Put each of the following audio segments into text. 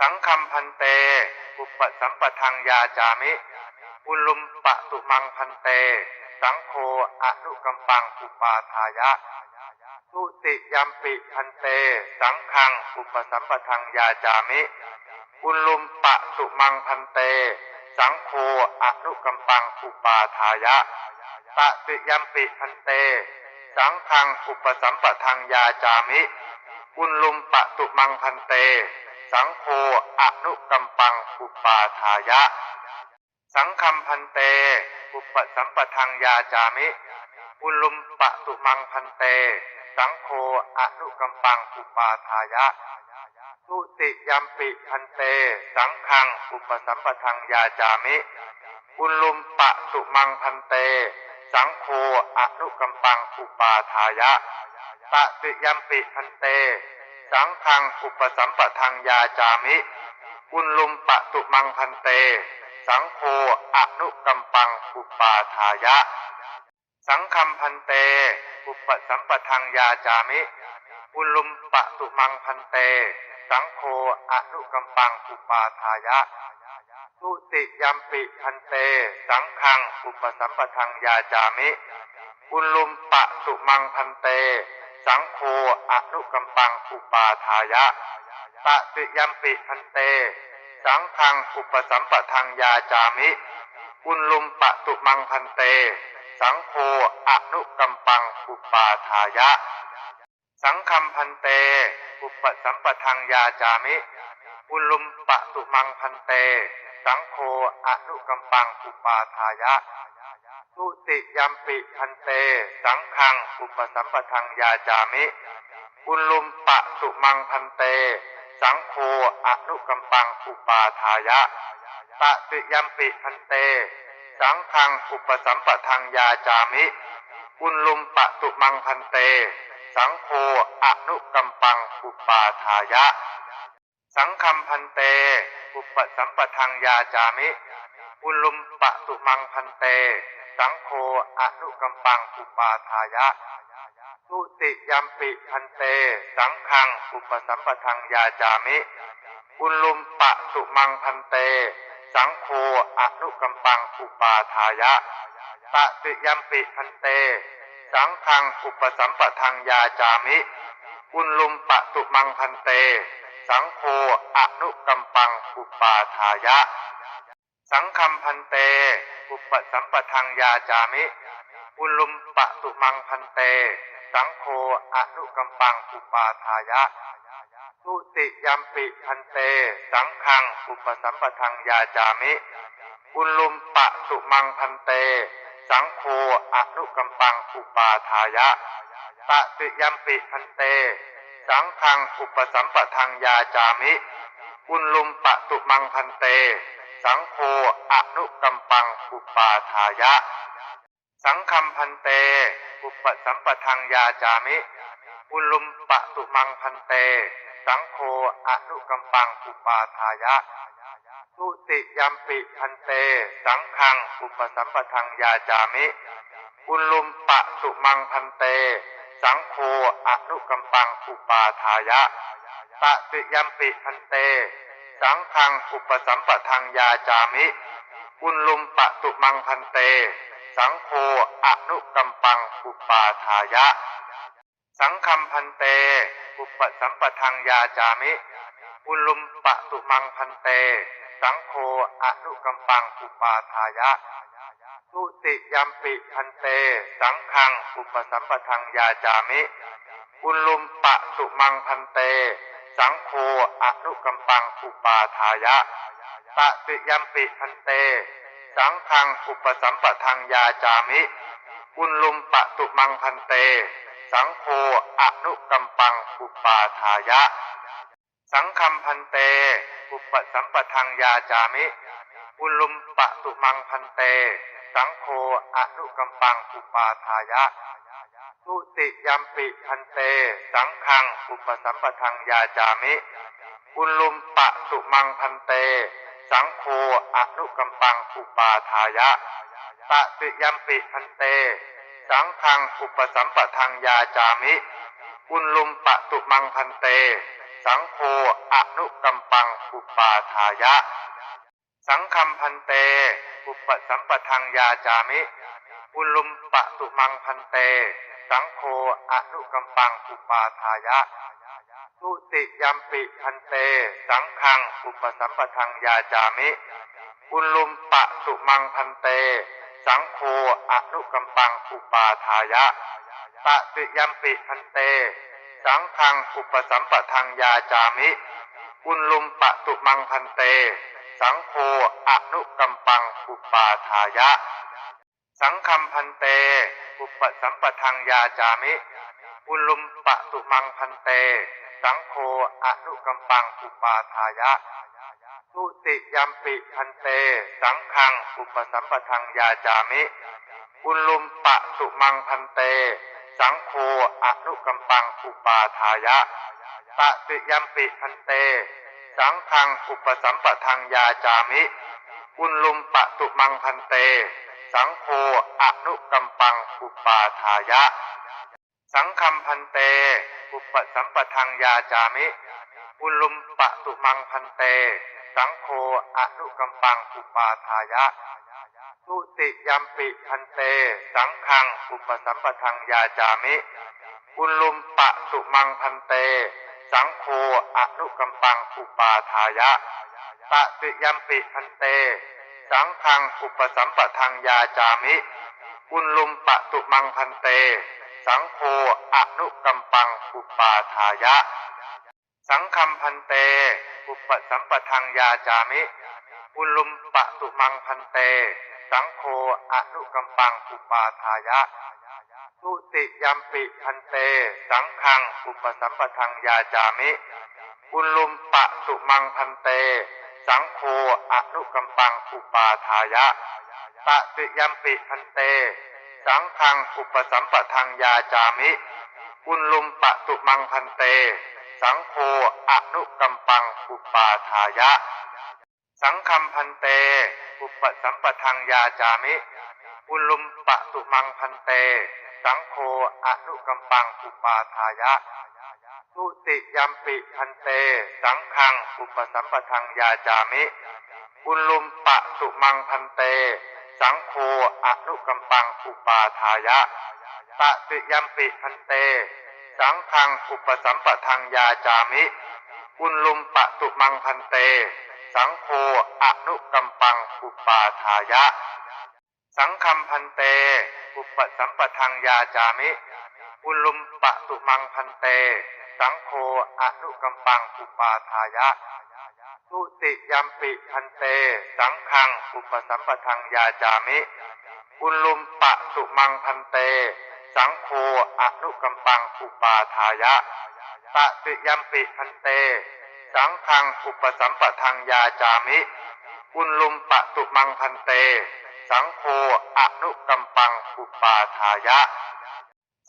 สังคัมพันเต อุปสัมปทังยาจามิอุลุมปะตุมังพันเต สังโฆอนุกัมปังอุปาทายะทุติยัมปิพันเต สังฆัง อุปสัมปทังยาจามิอุลุมปะตุมังพันเต สังโฆอนุกัมปังอุปาทายะตติยัมปิพันเต สังฆัง อุปสัมปทังยาจามิอุลุมปะตุมังพันเต สังโฆอนุกัมปังอุปาทายะ สังคัมพันเต อุปสัมปทังยาจามิ อุลุมปะตุมังพันเต สังโฆอนุกัมปังอุปาทายะทุติยัมปิพันเต สังฆังอุปสัมปทังยาจามิ อุลุมปะตุมังพันเต สังโฆอนุกัมปังอุปาทายะตติยัมปิพันเต สังฆังอุปสัมปทังยาจามิ อุลลุมปะตุมังพันเต สังโฆอนุกัมปังอุปาทายะ สังคัมพันเต อุปสัมปทังยาจามิ อุลลุมปะตุมังพันเต สังโฆอนุกัมปังอุปาทายะทุติยัมปิพันเต สังฆังอุปสัมปทังยาจามิ อุลุมปะตุมังพันเต สังโฆอนุกัมปังอุปาทายะตติยัมปิพันเต สังฆังอุปสัมปทังยาจามิ อุลลุมปะตุมังพันเต สังโฆอนุกัมปังอุปาทายะ สังคัมพันเต อุปสัมปทังยาจามิ อุลุมปะตุมังพันเต สังโฆอนุกัมปังอุปาทายะ ทุติยัมปิพันเต สังฆัง อุปสัมปทังยาจามิ อุลุมปะตุมังพันเต สังโฆอนุกัมปังอุปาทายะตติยัมปิพันเต สังฆัง อุปสัมปทังยาจามิอุลุมปะตุมังพันเต สังโฆอนุกัมปังอุปาทายะ สังคัมพันเต อุปสัมปทังยาจามิอุลุมปะตุมังพันเต สังโฆอนุกัมปังอุปาทายะทุติยัมปิพันเต สังฆังอุปสัมปทังยาจามิ อุลุมปะตุมังพันเต สังโฆอนุกัมปังอุปาทายะตติยัมปิพันเต สังฆังอุปสัมปทังยาจามิ อุลุมปะตุมังพันเต สังโฆอนุกัมปังอุปาทายะ สังคัมพันเต อุปสัมปทังยาจามิ อุลุมปะตุมังพันเต สังโฆอนุกัมปังอุปาทายะทุติยัมปิพันเต สังฆัง อุปสัมปทังยาจามิ อุลุมปะตุมังพันเต สังโฆอนุกัมปังอุปาทายะตติยัมปิพันเต สังฆัง อุปสัมปทังยาจามิ อุลุมปะตุมังพันเต สังโฆอนุกัมปังอุปาทายะ สังคัมพันเต อุปสัมปทังยาจามิ อุลุมปะตุมังพันเต สังโฆอนุกัมปังอุปาทายะทุติยัมปิพันเต สังฆังอุปสัมปทังยาจามิ อุลุมปะตุมังพันเต สังโฆอนุกัมปังอุปาทายะตติยัมปิพันเต สังฆังอุปสัมปทังยาจามิ อุลลุมปะตุมังพันเต สังโฆอนุกัมปังอุปาทายะ สังคัมพันเต อุปสัมปทังยาจามิ อุลลุมปะตุมังพันเต สังโฆอนุกัมปังอุปาทายะทุติยัมปิพันเต สังฆังอุปสัมปทังยาจามิ อุลลุมปะตุมังพันเต สังโฆอนุกัมปังอุปาทายะตติยัมปิพันเต สังฆังอุปสัมปทังยาจามิอุลุมปะตุมังพันเต สังโฆอนุกัมปังอุปาทายะ สังคัมพันเต อุปสัมปทังยาจามิอุลุมปะตุมังพันเต สังโฆอนุกัมปังอุปาทายะทุติยัมปิพันเต สังฆังอุปสัมปทังยาจามิอุลุมปะตุมังพันเต สังโฆอนุกัมปังอุปาทายะตติยัมปิพันเต สังฆังอุปสัมปทังยาจามิอุลุมปะตุมังพันเต สังโฆอนุกัมปังอุปาทายะ สังคัมพันเต อุปสัมปทังยาจามิปุลุมปะตุมังพันเต สังโฆอนุกัมปังอุปาทายะทุติยัมปิพันเต สังฆังอุปสัมปทังยาจามิปุลุมปะตุมังพันเต สังโฆอนุกัมปังอุปาทายะตติยัมปิพันเต สังฆังอุปสัมปทังยาจามิปุลุมปะตุมังพันเต สังโฆอนุกัมปังอุปาทายะ สังคัมพันเต อุปสัมปทังยาจามิปุลุมปะตุมังพันเต สังโฆอนุกัมปังอุปาทายะทุติยัมปิพันเต สังฆังอุปสัมปทังยาจามิปุลุมปะตุมังพันเต สังโฆอนุกัมปังอุปาทายะตติยัมปิพันเต สังฆังอุปสัมปทังยาจามิปุลุมปะตุมังพันเต สังโฆอนุกัมปังอุปาทายะ สังคัมพันเต อุปสัมปทังยาจามิปุลุมปะตุมังพันเต สังโฆอนุกัมปังอุปาทายะทุติยัมปิพันเต สังฆังอุปสัมปทังยาจามิปุลุมปะตุมังพันเต สังโฆอนุกัมปังอุปาทายะตติยัมปิพันเต สังฆังอุปสัมปทังยาจามิปุลลุมปะตุมังพันเต สังโฆอนุกัมปังอุปาทายะ สังคัมพันเต อุปสัมปทังยาจามิปุลุมปะตุมังพันเต สังโฆอนุกัมปังอุปาทายะ ทุติยัมปิพันเต สังฆังอุปสัมปทังยาจามิปุลุมปะตุมังพันเต สังโฆอนุกัมปังอุปาทายะตติยัมปิพันเต สังฆังอุปสัมปทังยาจามิปุลุมปะตุมังพันเต สังโฆอนุกัมปังอุปาทายะ สังคัมพันเต อุปสัมปทังยาจามิปุลุมปะตุมังพันเต สังโฆอนุกัมปังอุปาทายะทุติยัมปิพันเต สังฆังอุปสัมปทังยาจามิปุลุมปะตุมังพันเต สังโฆอนุกัมปังอุปาทายะตติยัมปิพันเต สังฆังอุปสัมปทังยาจามิปุลุมปะตุมังพันเต สังโฆอนุกัมปังอุปาทายะ สังคัมพันเต อุปสัมปทังยาจามิปุลุมปะตุมังพันเต สังโฆอนุกัมปังอุปาทายะทุติยัมปิพันเต สังฆัง อุปสัมปทังยาจามิปุลุมปะตุมังพันเต สังโฆอนุกัมปังอุปาทายะตติยัมปิพันเต สังฆัง อุปสัมปทังยาจามิปุลุมปะตุมังพันเต สังโฆอนุกัมปังอุปาทายะ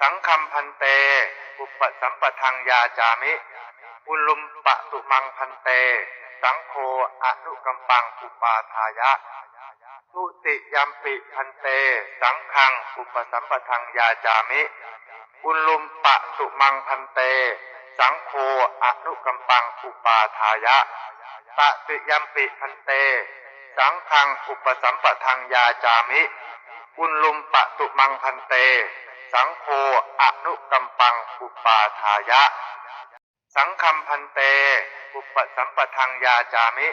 สังคัมพันเต อุปสัมปทังยาจามิปุลุมปะตุมังพันเต สังโฆอนุกัมปังอุปาทายะทุติยัมปิพันเต สังฆังอุปสัมปทังยาจามิปุลุมปะตุมังพันเต สังโฆอนุกัมปังอุปาทายะตติยัมปิพันเต สังฆังอุปสัมปทังยาจามิปุลุมปะตุมังพันเต สังโฆอนุกัมปังอุปาทายะ สังคัมพันเต อุปสัมปทังยาจามิ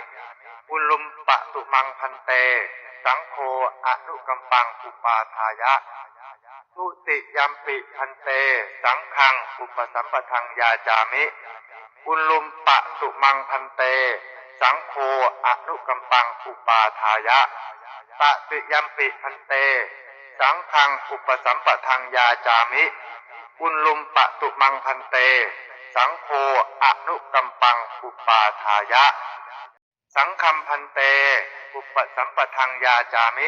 ปุลุมปะตุมังพันเต สังโฆอนุกัมปังอุปาทายะทุติยัมปิพันเต สังฆังอุปสัมปทังยาจามิปุลุมปะตุมังพันเต สังโฆอนุกัมปังอุปาทายะตติยัมปิพันเต สังฆังอุปสัมปทังยาจามิปุลลุมปะตุมังพันเต สังโฆอนุกัมปังอุปาทายะ สังคัมพันเต อุปสัมปทังยาจามิ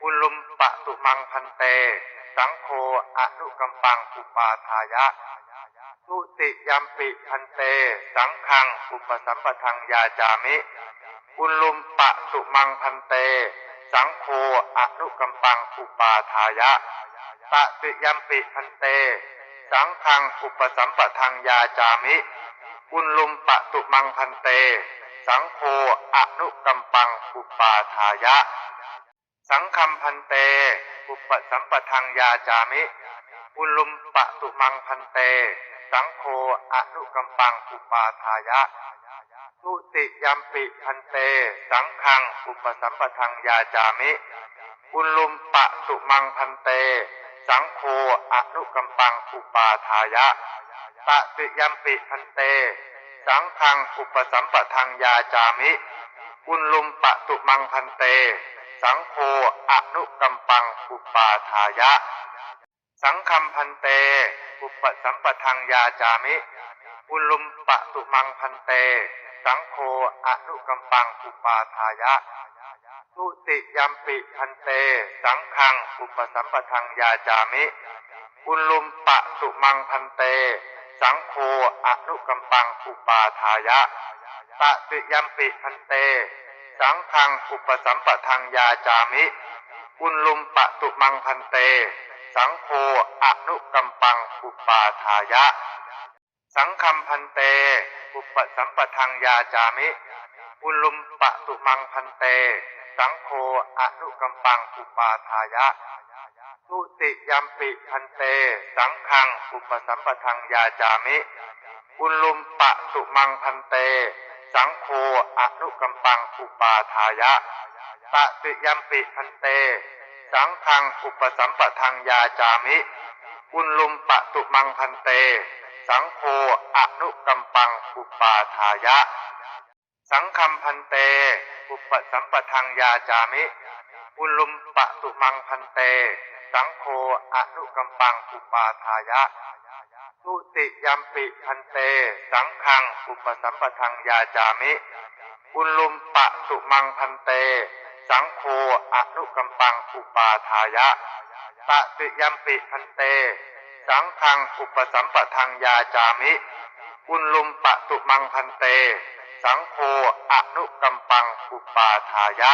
ปุลุมปะตุมังพันเต สังโฆอนุกัมปังอุปาทายะ ทุติยัมปิพันเต สังฆังอุปสัมปทังยาจามิปุลุมปะตุมังพันเต สังโฆอนุกัมปังอุปาทายะตติยัมปิพันเต สังฆังอุปสัมปทังยาจามิ อุลลุมปะตุมังพันเต สังโฆอนุกัมปังอุปาทายะ สังคมพันเต อุปสัมปทังยาจามิ อุลลุมปะตุมังพันเต สังโฆอนุกัมปังอุปาทายะทุติยัมปิพันเต สังฆังอุปสัมปทังยาจามิอุลลุมปะตุมังพันเต สังโฆอนุกัมปังอุปาทายะตติยัมปิพันเต สังฆังอุปสัมปทังยาจามิอุลลุมปะตุมังพันเต สังโฆอนุกัมปังอุปาทายะ สังคัมพันเต อุปสัมปทังยาจามิ อุลลุมปะตุมังพันเต สังโฆอนุกัมปังอุปาทายะทุติยัมปิพันเต สังฆังอุปสัมปทังยาจามิ อุลลุมปะตุมังพันเต สังโฆอนุกัมปังอุปาทายะตติยัมปิพันเต สังฆังอุปสัมปทังยาจามิ อุลลุมปะตุมังพันเต สังโฆอนุกัมปังอุปาทายะ สังคัมพันเต อุปสัมปทังยาจามิอุลลุมปะตุมังพันเต สังโฆอนุกัมปังอุปาทายะทุติยัมปิพันเต สังฆังอุปสัมปทังยาจามิอุลลุมปะตุมังพันเต สังโฆอนุกัมปังอุปาทายะตติยัมปิพันเต สังฆังอุปสัมปทังยาจามิอุลลุมปะตุมังพันเต สังโฆอนุกัมปังอุปาทายะ สังคัมพันเต อุปสัมปทังยาจามิอุลลุมปะตุมังพันเต สังโฆอนุกัมปังอุปาทายะทุติยัมปิพันเต สังฆังอุปสัมปทังยาจามิอุลลุมปะตุมังพันเต สังโฆอนุกัมปังอุปาทายะตติยัมปิพันเต สังคังอุปสัมปทังยาจามิอุลลุมปะตุมังพันเต สังโฆอนุกัมปังอุปาทายะ